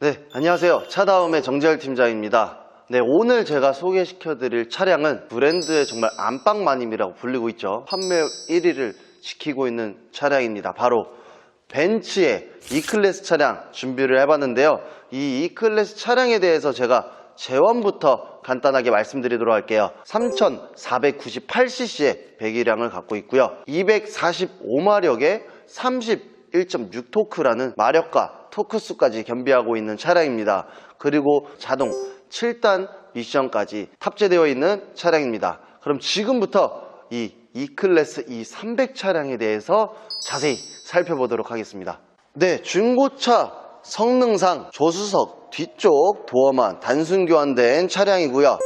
네, 안녕하세요. 차다움의 정재열 팀장입니다. 네, 오늘 제가 소개시켜 드릴 차량은 브랜드의 정말 안방마님이라고 불리고 있죠. 판매 1위를 지키고 있는 차량입니다. 바로 벤츠의 E클래스 차량 준비를 해봤는데요. 이 E클래스 차량에 대해서 제가 재원부터 간단하게 말씀드리도록 할게요. 3,498cc의 배기량을 갖고 있고요. 245마력의 31.6 토크라는 마력과 토크수까지 겸비하고 있는 차량입니다. 그리고 자동 7단 미션까지 탑재되어 있는 차량입니다. 그럼 지금부터 이 E클래스 E300 차량에 대해서 자세히 살펴보도록 하겠습니다. 네, 중고차 성능상 조수석 뒤쪽 도어만 단순 교환된 차량이고요.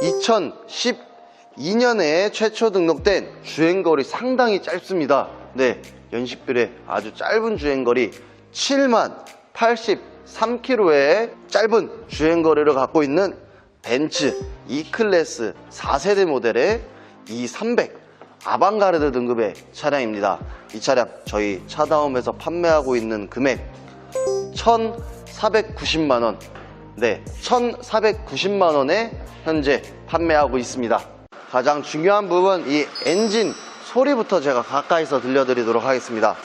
2012년에 최초 등록된 주행거리 상당히 짧습니다. 네, 연식별의 아주 짧은 주행거리 7만 83km의 짧은 주행거리를 갖고 있는 벤츠 E클래스 4세대 모델의 E300 아방가르드 등급의 차량입니다. 이 차량 저희 차다움에서 판매하고 있는 금액 1,490만원 네, 1,490만원에 현재 판매하고 있습니다. 가장 중요한 부분 이 엔진 소리부터 제가 가까이서 들려드리도록 하겠습니다.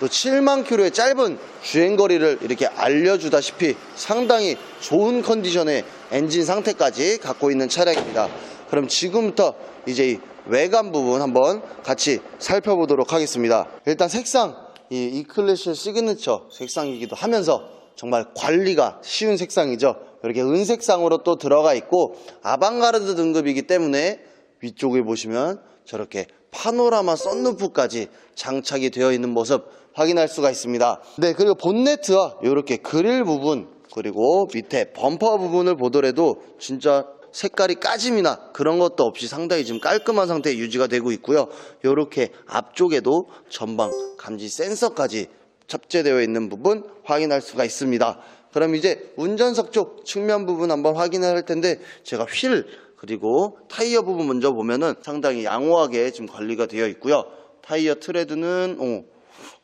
또 7만 킬로의 짧은 주행거리를 이렇게 알려주다시피 상당히 좋은 컨디션의 엔진 상태까지 갖고 있는 차량입니다. 그럼 지금부터 이제 이 외관 부분 한번 같이 살펴보도록 하겠습니다. 일단 색상, 이 이클래시의 시그니처 색상이기도 하면서 정말 관리가 쉬운 색상이죠. 이렇게 은색상으로 또 들어가 있고 아방가르드 등급이기 때문에 위쪽에 보시면 저렇게 파노라마 썬루프까지 장착이 되어 있는 모습 확인할 수가 있습니다. 네, 그리고 본네트와 이렇게 그릴 부분 그리고 밑에 범퍼 부분을 보더라도 진짜 색깔이 까짐이나 그런 것도 없이 상당히 지금 깔끔한 상태에 유지가 되고 있고요. 이렇게 앞쪽에도 전방 감지 센서까지 탑재되어 있는 부분 확인할 수가 있습니다. 그럼 이제 운전석 쪽 측면 부분 한번 확인을 할 텐데 제가 휠 그리고 타이어 부분 먼저 보면은 상당히 양호하게 지금 관리가 되어 있고요. 타이어 트레드는 어,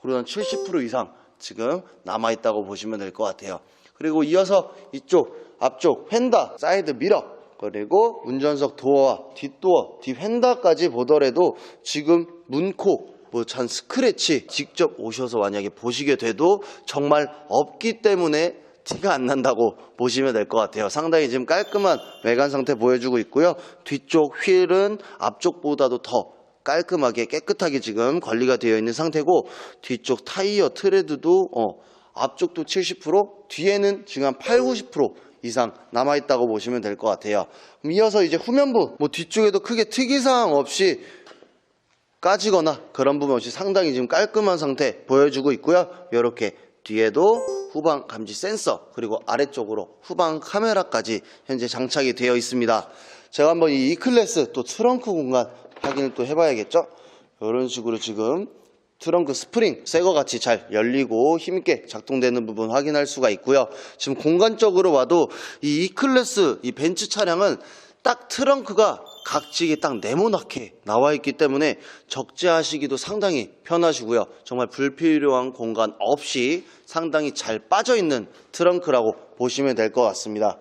그리고 한70% 이상 지금 남아 있다고 보시면 될 것 같아요. 그리고 이어서 이쪽 앞쪽 휀다 사이드 미러 그리고 운전석 도어와 뒷도어 뒷 휀다까지 보더라도 지금 문콕 뭐찬 스크래치 직접 오셔서 만약에 보시게 돼도 정말 없기 때문에 티가 안 난다고 보시면 될 것 같아요. 상당히 지금 깔끔한 외관 상태 보여주고 있고요. 뒤쪽 휠은 앞쪽보다도 더 깔끔하게 깨끗하게 지금 관리가 되어 있는 상태고 뒤쪽 타이어 트레드도 어, 앞쪽도 70% 뒤에는 지금 한 8, 90% 이상 남아있다고 보시면 될 것 같아요. 이어서 이제 후면부 뭐 뒤쪽에도 크게 특이사항 없이 까지거나 그런 부분 없이 상당히 지금 깔끔한 상태 보여주고 있고요. 이렇게 뒤에도 후방 감지 센서 그리고 아래쪽으로 후방 카메라까지 현재 장착이 되어 있습니다. 제가 한번 이 E클래스 또 트렁크 공간 확인을 또 해봐야겠죠? 이런 식으로 지금 트렁크 스프링 새거 같이 잘 열리고 힘있게 작동되는 부분 확인할 수가 있고요. 지금 공간적으로 봐도 이 E클래스 이 벤츠 차량은 딱 트렁크가 각지게 딱 네모나게 나와 있기 때문에 적재하시기도 상당히 편하시고요. 정말 불필요한 공간 없이 상당히 잘 빠져 있는 트렁크라고 보시면 될 것 같습니다.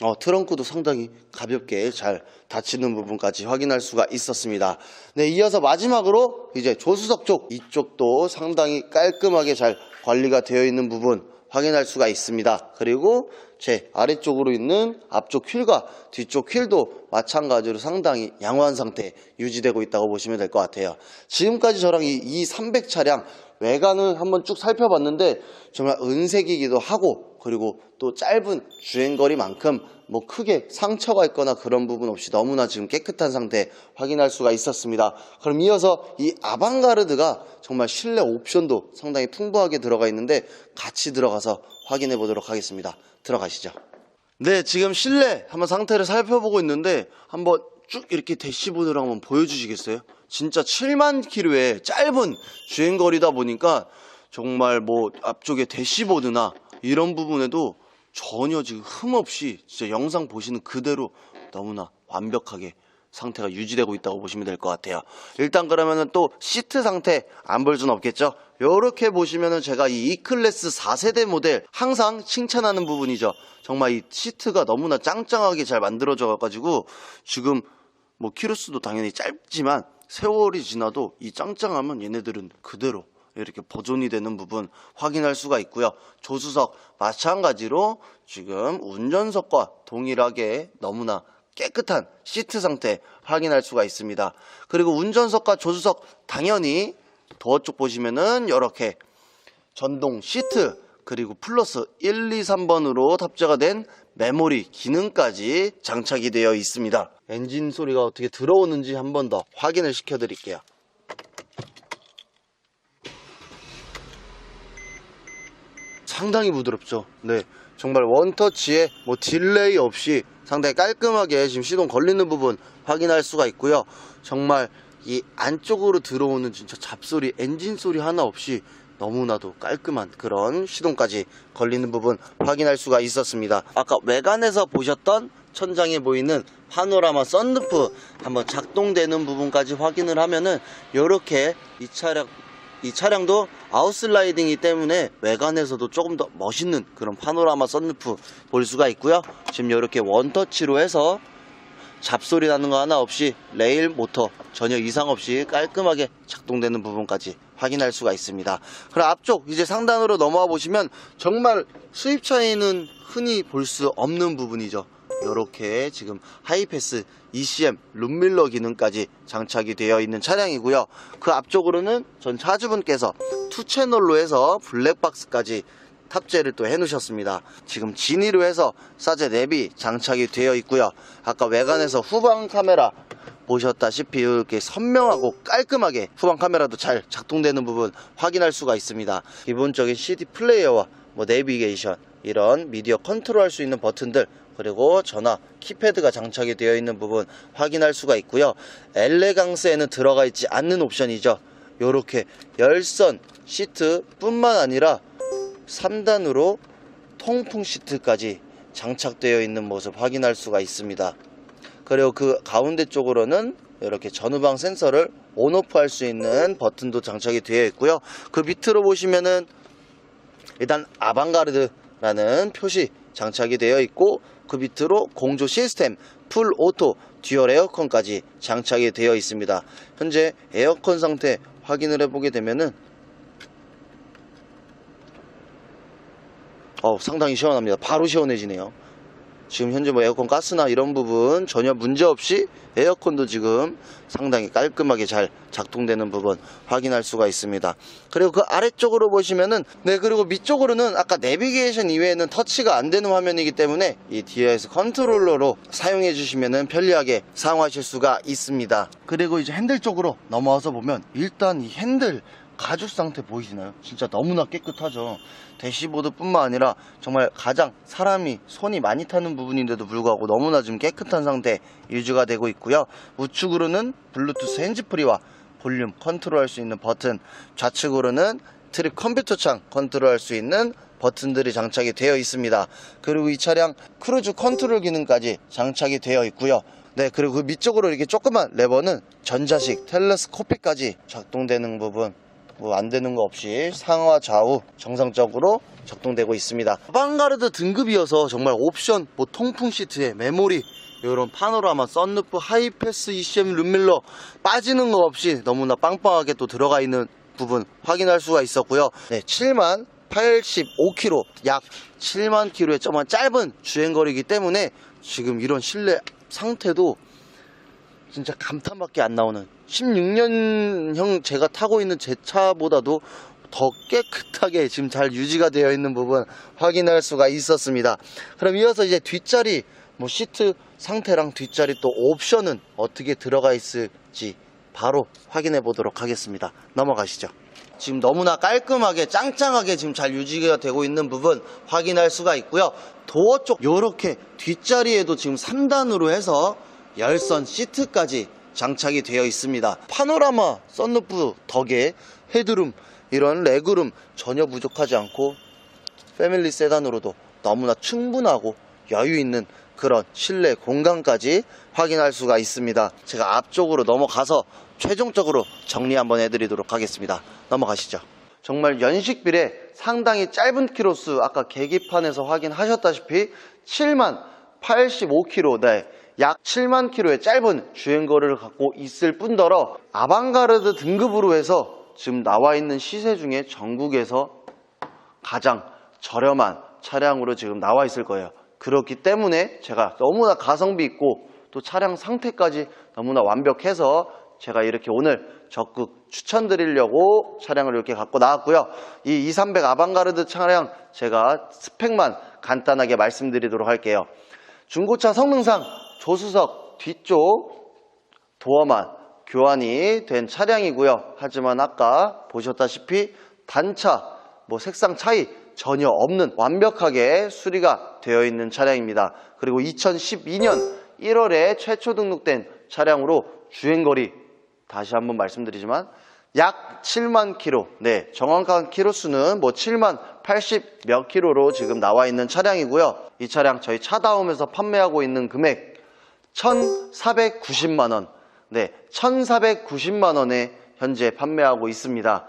어, 트렁크도 상당히 가볍게 잘 닫히는 부분까지 확인할 수가 있었습니다. 네, 이어서 마지막으로 이제 조수석 쪽 이쪽도 상당히 깔끔하게 잘 관리가 되어 있는 부분 확인할 수가 있습니다. 그리고 제 아래쪽으로 있는 앞쪽 휠과 뒤쪽 휠도 마찬가지로 상당히 양호한 상태 유지되고 있다고 보시면 될 것 같아요. 지금까지 저랑 이, 이300 차량 외관을 한번 쭉 살펴봤는데 정말 은색이기도 하고 그리고 또 짧은 주행거리만큼 뭐 크게 상처가 있거나 그런 부분 없이 너무나 지금 깨끗한 상태 확인할 수가 있었습니다. 그럼 이어서 이 아방가르드가 정말 실내 옵션도 상당히 풍부하게 들어가 있는데 같이 들어가서 확인해 보도록 하겠습니다. 들어가시죠. 네, 지금 실내 한번 상태를 살펴보고 있는데 한번 쭉 이렇게 대시보드를 한번 보여주시겠어요? 진짜 7만 킬로의 짧은 주행거리다 보니까 정말 뭐 앞쪽에 대시보드나 이런 부분에도 전혀 지금 흠 없이 진짜 영상 보시는 그대로 너무나 완벽하게 상태가 유지되고 있다고 보시면 될 것 같아요. 일단 그러면은 또 시트 상태 안 볼 수는 없겠죠. 이렇게 보시면은 제가 이 E클래스 4세대 모델 항상 칭찬하는 부분이죠. 정말 이 시트가 너무나 짱짱하게 잘 만들어져 가지고 지금 뭐 키로수도 당연히 짧지만 세월이 지나도 이 짱짱함은 얘네들은 그대로 이렇게 보존이 되는 부분 확인할 수가 있고요. 조수석 마찬가지로 지금 운전석과 동일하게 너무나 깨끗한 시트 상태 확인할 수가 있습니다. 그리고 운전석과 조수석 당연히 도어 쪽 보시면은 이렇게 전동 시트 그리고 플러스 1, 2, 3번으로 탑재가 된 메모리 기능까지 장착이 되어 있습니다. 엔진 소리가 어떻게 들어오는지 한 번 더 확인을 시켜 드릴게요. 상당히 부드럽죠. 네. 정말 원터치에 뭐 딜레이 없이 상당히 깔끔하게 지금 시동 걸리는 부분 확인할 수가 있고요. 정말 이 안쪽으로 들어오는 진짜 잡소리, 엔진 소리 하나 없이 너무나도 깔끔한 그런 시동까지 걸리는 부분 확인할 수가 있었습니다. 아까 외관에서 보셨던 천장에 보이는 파노라마 썬루프 한번 작동되는 부분까지 확인을 하면은 이렇게 이 차량 이 차량도 아웃슬라이딩이기 때문에 외관에서도 조금 더 멋있는 그런 파노라마 썬루프 볼 수가 있고요. 지금 이렇게 원터치로 해서 잡소리 나는 거 하나 없이 레일 모터 전혀 이상 없이 깔끔하게 작동되는 부분까지 확인할 수가 있습니다. 그럼 앞쪽 이제 상단으로 넘어와 보시면 정말 수입차에는 흔히 볼 수 없는 부분이죠. 이렇게 지금 하이패스 ECM 룸밀러 기능까지 장착이 되어 있는 차량이고요. 그 앞쪽으로는 전 차주분께서 투 채널로 해서 블랙박스까지 탑재를 또 해놓으셨습니다. 지금 진위로 해서 사제 랩이 장착이 되어 있고요. 아까 외관에서 후방 카메라 보셨다시피 이렇게 선명하고 깔끔하게 후방 카메라도 잘 작동되는 부분 확인할 수가 있습니다. 기본적인 CD 플레이어와 뭐 내비게이션 이런 미디어 컨트롤할 수 있는 버튼들 그리고 전화 키패드가 장착이 되어 있는 부분 확인할 수가 있고요. 엘레강스에는 들어가 있지 않는 옵션이죠. 이렇게 열선 시트 뿐만 아니라 3단으로 통풍 시트까지 장착되어 있는 모습 확인할 수가 있습니다. 그리고 그 가운데 쪽으로는 이렇게 전후방 센서를 온오프 할 수 있는 버튼도 장착이 되어 있고요. 그 밑으로 보시면은 일단 아방가르드라는 표시 장착이 되어 있고 그 밑으로 공조 시스템 풀 오토 듀얼 에어컨까지 장착이 되어 있습니다. 현재 에어컨 상태 확인을 해보게 되면은 어, 상당히 시원합니다. 바로 시원해지네요. 지금 현재 뭐 에어컨 가스나 이런 부분 전혀 문제 없이 에어컨도 지금 상당히 깔끔하게 잘 작동되는 부분 확인할 수가 있습니다. 그리고 그 아래쪽으로 보시면은 네 그리고 밑쪽으로는 아까 내비게이션 이외에는 터치가 안 되는 화면이기 때문에 이 DIS 컨트롤러로 사용해 주시면은 편리하게 사용하실 수가 있습니다. 그리고 이제 핸들 쪽으로 넘어와서 보면 일단 이 핸들 가죽 상태 보이시나요? 진짜 너무나 깨끗하죠. 대시보드 뿐만 아니라 정말 가장 사람이 손이 많이 타는 부분인데도 불구하고 너무나 좀 깨끗한 상태 유지가 되고 있고요. 우측으로는 블루투스 핸즈프리와 볼륨 컨트롤 할 수 있는 버튼, 좌측으로는 트립 컴퓨터 창 컨트롤 할 수 있는 버튼들이 장착이 되어 있습니다. 그리고 이 차량 크루즈 컨트롤 기능까지 장착이 되어 있고요. 네, 그리고 그 밑쪽으로 이렇게 조그만 레버는 전자식 텔레스코피까지 작동되는 부분 뭐 안 되는 거 없이 상하 좌우 정상적으로 작동되고 있습니다. 방가르드 등급이어서 정말 옵션, 뭐 통풍 시트에 메모리 이런 파노라마, 썬루프, 하이패스, ECM, 룸밀러 빠지는 거 없이 너무나 빵빵하게 또 들어가 있는 부분 확인할 수가 있었고요. 네, 7만 85km, 약 7만 km의 정말 짧은 주행거리이기 때문에 지금 이런 실내 상태도 진짜 감탄밖에 안 나오는 16년형 제가 타고 있는 제 차보다도 더 깨끗하게 지금 잘 유지가 되어 있는 부분 확인할 수가 있었습니다. 그럼 이어서 이제 뒷자리 뭐 시트 상태랑 뒷자리 또 옵션은 어떻게 들어가 있을지 바로 확인해 보도록 하겠습니다. 넘어가시죠. 지금 너무나 깔끔하게 짱짱하게 지금 잘 유지가 되고 있는 부분 확인할 수가 있고요. 도어 쪽 요렇게 뒷자리에도 지금 3단으로 해서 열선 시트까지 장착이 되어 있습니다. 파노라마 썬루프 덕에 헤드룸 이런 레그룸 전혀 부족하지 않고 패밀리 세단으로도 너무나 충분하고 여유 있는 그런 실내 공간까지 확인할 수가 있습니다. 제가 앞쪽으로 넘어가서 최종적으로 정리 한번 해드리도록 하겠습니다. 넘어가시죠. 정말 연식비례 상당히 짧은 키로수 아까 계기판에서 확인하셨다시피 7만 85km 네. 약 7만 킬로의 짧은 주행거리를 갖고 있을 뿐더러 아방가르드 등급으로 해서 지금 나와 있는 시세 중에 전국에서 가장 저렴한 차량으로 지금 나와 있을 거예요. 그렇기 때문에 제가 너무나 가성비 있고 또 차량 상태까지 너무나 완벽해서 제가 이렇게 오늘 적극 추천드리려고 차량을 이렇게 갖고 나왔고요. 이 2300 아방가르드 차량 제가 스펙만 간단하게 말씀드리도록 할게요. 중고차 성능상 조수석 뒤쪽 도어만 교환이 된 차량이고요. 하지만 아까 보셨다시피 단차, 뭐 색상 차이 전혀 없는 완벽하게 수리가 되어 있는 차량입니다. 그리고 2012년 1월에 최초 등록된 차량으로 주행거리 다시 한번 말씀드리지만 약 7만 킬로. 네, 정확한 킬로 수는 뭐 7만 80몇 킬로로 지금 나와 있는 차량이고요. 이 차량 저희 차다움에서 판매하고 있는 금액 1,490만 원. 네, 1,490만 원에 현재 판매하고 있습니다.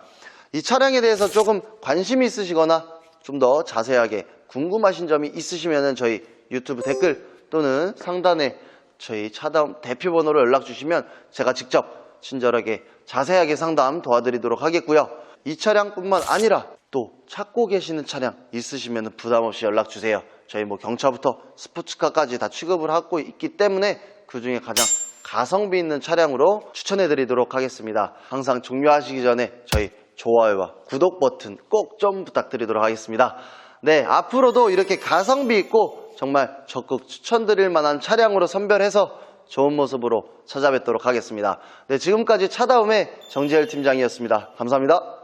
이 차량에 대해서 조금 관심이 있으시거나 좀 더 자세하게 궁금하신 점이 있으시면 저희 유튜브 댓글 또는 상단에 저희 차다움 대표 번호로 연락 주시면 제가 직접 친절하게 자세하게 상담 도와드리도록 하겠고요. 이 차량뿐만 아니라 또 찾고 계시는 차량 있으시면 부담 없이 연락 주세요. 저희 뭐 경차부터 스포츠카까지 다 취급을 하고 있기 때문에 그 중에 가장 가성비 있는 차량으로 추천해 드리도록 하겠습니다. 항상 종료하시기 전에 저희 좋아요와 구독 버튼 꼭 좀 부탁드리도록 하겠습니다. 네, 앞으로도 이렇게 가성비 있고 정말 적극 추천드릴 만한 차량으로 선별해서 좋은 모습으로 찾아뵙도록 하겠습니다. 네, 지금까지 차다움의 정지열 팀장이었습니다. 감사합니다.